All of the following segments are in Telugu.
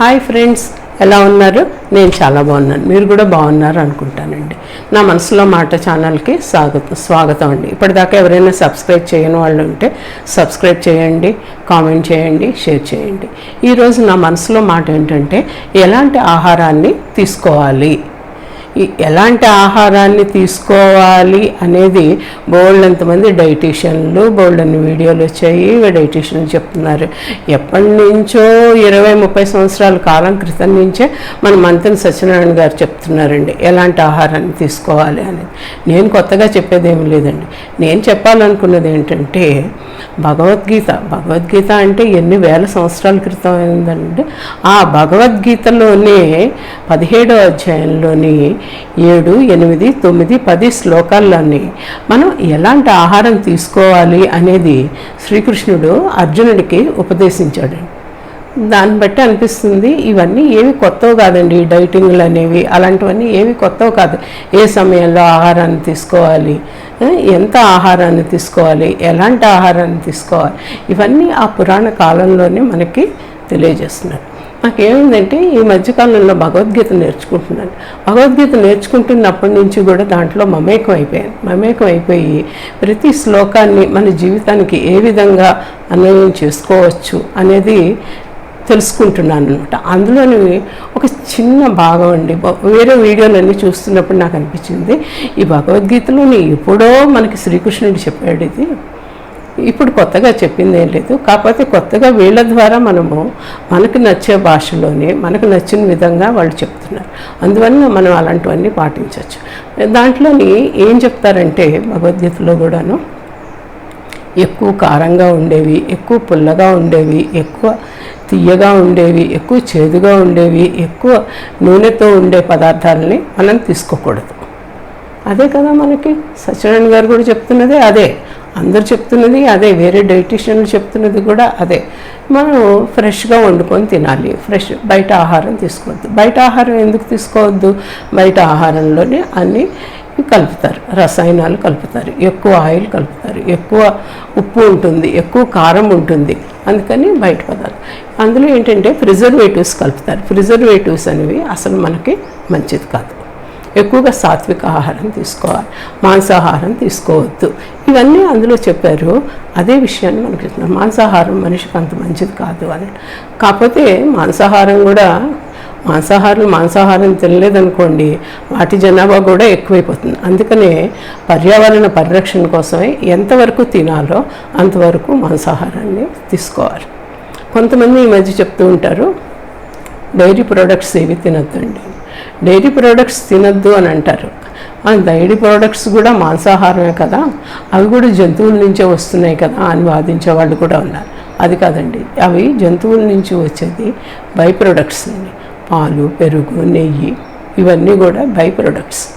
హాయ్ ఫ్రెండ్స్ ఎలా ఉన్నారు? నేను చాలా బాగున్నాను. మీరు కూడా బాగున్నారు అనుకుంటానండి. నా మనసులో మాట ఛానల్కి స్వాగతం స్వాగతం అండి. ఇప్పటిదాకా ఎవరైనా సబ్స్క్రైబ్ చేయని వాళ్ళు ఉంటే సబ్స్క్రైబ్ చేయండి కామెంట్ చేయండి షేర్ చేయండి. ఈరోజు నా మనసులో మాట ఏంటంటే ఎలాంటి ఆహారాన్ని తీసుకోవాలి? ఎలాంటి ఆహారాన్ని తీసుకోవాలి అనేది బోల్డ్ ఎంతమంది డైటీషియన్లు బోల్డ్ అన్ని వీడియోలు వచ్చాయి. డైటీషియన్లు చెప్తున్నారు. ఎప్పటి నుంచో ఇరవై ముప్పై సంవత్సరాల కాలం క్రితం నుంచే మన మంత్రి సత్యనారాయణ గారు చెప్తున్నారండి ఎలాంటి ఆహారాన్ని తీసుకోవాలి అనేది. నేను కొత్తగా చెప్పేది ఏమి లేదండి. నేను చెప్పాలనుకున్నది ఏంటంటే భగవద్గీత. భగవద్గీత అంటే ఎన్ని వేల సంవత్సరాల క్రితం అయిందండి. ఆ భగవద్గీతలోనే పదిహేడో అధ్యాయంలోని ఏడు ఎనిమిది తొమ్మిది పది శ్లోకాల్లోని మనం ఎలాంటి ఆహారం తీసుకోవాలి అనేది శ్రీకృష్ణుడు అర్జునుడికి ఉపదేశించాడు. దాన్ని బట్టి అనిపిస్తుంది ఇవన్నీ ఏవి కొత్తవి కాదండి డైటింగ్లు అనేవి. అలాంటివన్నీ ఏవి కొత్తవి కాదు. ఏ సమయంలో ఆహారాన్ని తీసుకోవాలి? ఎంత ఆహారాన్ని తీసుకోవాలి? ఎలాంటి ఆహారాన్ని తీసుకోవాలి? ఇవన్నీ ఆ పురాణ కాలంలోనే మనకి తెలియజేస్తున్నారు. నాకేమైందంటే ఈ మధ్యకాలంలో భగవద్గీత నేర్చుకుంటున్నాను. భగవద్గీత నేర్చుకుంటున్నప్పటి నుంచి కూడా దాంట్లో మమేకం అయిపోయాను. మమేకం అయిపోయి ప్రతి శ్లోకాన్ని మన జీవితానికి ఏ విధంగా అన్వయం చేసుకోవచ్చు అనేది తెలుసుకుంటున్నాను అనమాట అందులోని ఒక చిన్న భాగం అండి. వేరే వీడియోలన్నీ చూస్తున్నప్పుడు నాకు అనిపించింది ఈ భగవద్గీతలోని ఎప్పుడో మనకి శ్రీకృష్ణుడు చెప్పాడు ఇది. ఇప్పుడు కొత్తగా చెప్పింది ఏం లేదు. కాకపోతే కొత్తగా వీళ్ళ ద్వారా మనము మనకు నచ్చే భాషలోనే మనకు నచ్చిన విధంగా వాళ్ళు చెప్తున్నారు. అందువల్ల మనం అలాంటివన్నీ పాటించవచ్చు. దాంట్లోని ఏం చెప్తారంటే భగవద్గీతలో కూడాను ఎక్కువ కారంగా ఉండేవి ఎక్కువ పుల్లగా ఉండేవి ఎక్కువ తీయగా ఉండేవి ఎక్కువ చేదుగా ఉండేవి ఎక్కువ నూనెతో ఉండే పదార్థాలని మనం తీసుకోకూడదు. అదే కదా మనకి సత్యనారాయణ గారు కూడా చెప్తున్నదే అదే. అందరు చెప్తున్నది అదే వేరే డైటీషియన్లు చెప్తున్నది కూడా అదే. మనం ఫ్రెష్గా వండుకొని తినాలి ఫ్రెష్ బయట ఆహారం తీసుకోవద్దు. బయట ఆహారం ఎందుకు తీసుకోవద్దు? బయట ఆహారంలోనే అన్నీ కలుపుతారు రసాయనాలు కలుపుతారు ఎక్కువ ఆయిల్ కలుపుతారు ఎక్కువ ఉప్పు ఉంటుంది ఎక్కువ కారం ఉంటుంది. అందుకని బయట పదార్థం అందులో ఏంటంటే ప్రిజర్వేటివ్స్ కలుపుతారు. ప్రిజర్వేటివ్స్ అనేవి అసలు మనకి మంచిది కాదు. ఎక్కువగా సాత్విక ఆహారం తీసుకోవాలి మాంసాహారం తీసుకోవద్దు. ఇవన్నీ అందులో చెప్పారు. అదే విషయాన్ని మనకు చెప్తున్నారు. మాంసాహారం మనిషికి అంత మంచిది కాదు అని. కాకపోతే మాంసాహారం కూడా మాంసాహారం మాంసాహారం తినలేదనుకోండి వాటి జనాభా కూడా ఎక్కువైపోతుంది. అందుకనే పర్యావరణ పరిరక్షణ కోసమే ఎంతవరకు తినాలో అంతవరకు మాంసాహారాన్ని తీసుకోవాలి. కొంతమంది ఈ మధ్య చెప్తూ ఉంటారు డైరీ ప్రోడక్ట్స్ ఏవి తినద్దండి? డైరీ ప్రోడక్ట్స్ తినద్దు అని అంటారు. డైరీ ప్రోడక్ట్స్ కూడా మాంసాహారమే కదా. అవి కూడా జంతువుల నుంచే వస్తున్నాయి కదా అని వాదించే వాళ్ళు కూడా ఉన్నారు. అది కాదండి. అవి జంతువుల నుంచి వచ్చేది బై ప్రోడక్ట్స్ అండి. పాలు పెరుగు నెయ్యి ఇవన్నీ కూడా బై ప్రొడక్ట్స్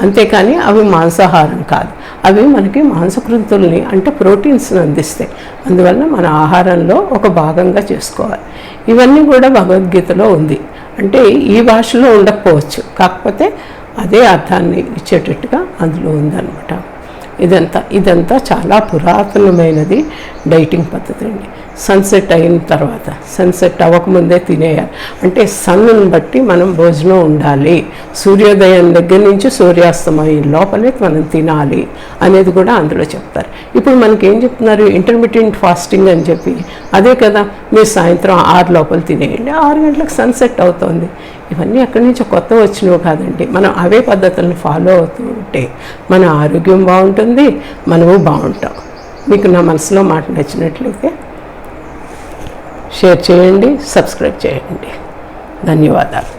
అంతేకాని అవి మాంసాహారం కాదు. అవి మనకి మాంసకృతుల్ని అంటే ప్రోటీన్స్ని అందిస్తాయి. అందువల్ల మన ఆహారంలో ఒక భాగంగా చేసుకోవాలి. ఇవన్నీ కూడా భగవద్గీతలో ఉంది. అంటే ఈ భాషలో ఉండకపోవచ్చు. కాకపోతే అదే అర్థాన్ని ఇచ్చేటట్టుగా అందులో ఉందన్నమాట. ఇదంతా ఇదంతా చాలా పురాతనమైనది డైటింగ్ పద్ధతి అండి. సన్సెట్ అయిన తర్వాత సన్సెట్ అవ్వకముందే తినేయాలి. అంటే సన్ను బట్టి మనం భోజనం ఉండాలి. సూర్యోదయం దగ్గర నుంచి సూర్యాస్తమయం లోపలే మనం తినాలి అనేది కూడా అందులో చెప్తారు. ఇప్పుడు మనకి ఏం చెప్తున్నారు? ఇంటర్మీడియట్ ఫాస్టింగ్ అని చెప్పి. అదే కదా మీరు సాయంత్రం ఆరు లోపల తినేయండి ఆరు గంటలకు సన్సెట్ అవుతుంది. ఇవన్నీ అక్కడి నుంచి కొత్త వచ్చినవి కాదండి. మనం అవే పద్ధతులను ఫాలో అవుతూ ఉంటే మన ఆరోగ్యం బాగుంటుంది మనము బాగుంటాం. మీకు నా మనసులో మాట నచ్చినట్లయితే షేర్ చేయండి సబ్స్క్రైబ్ చేయండి. ధన్యవాదాలు.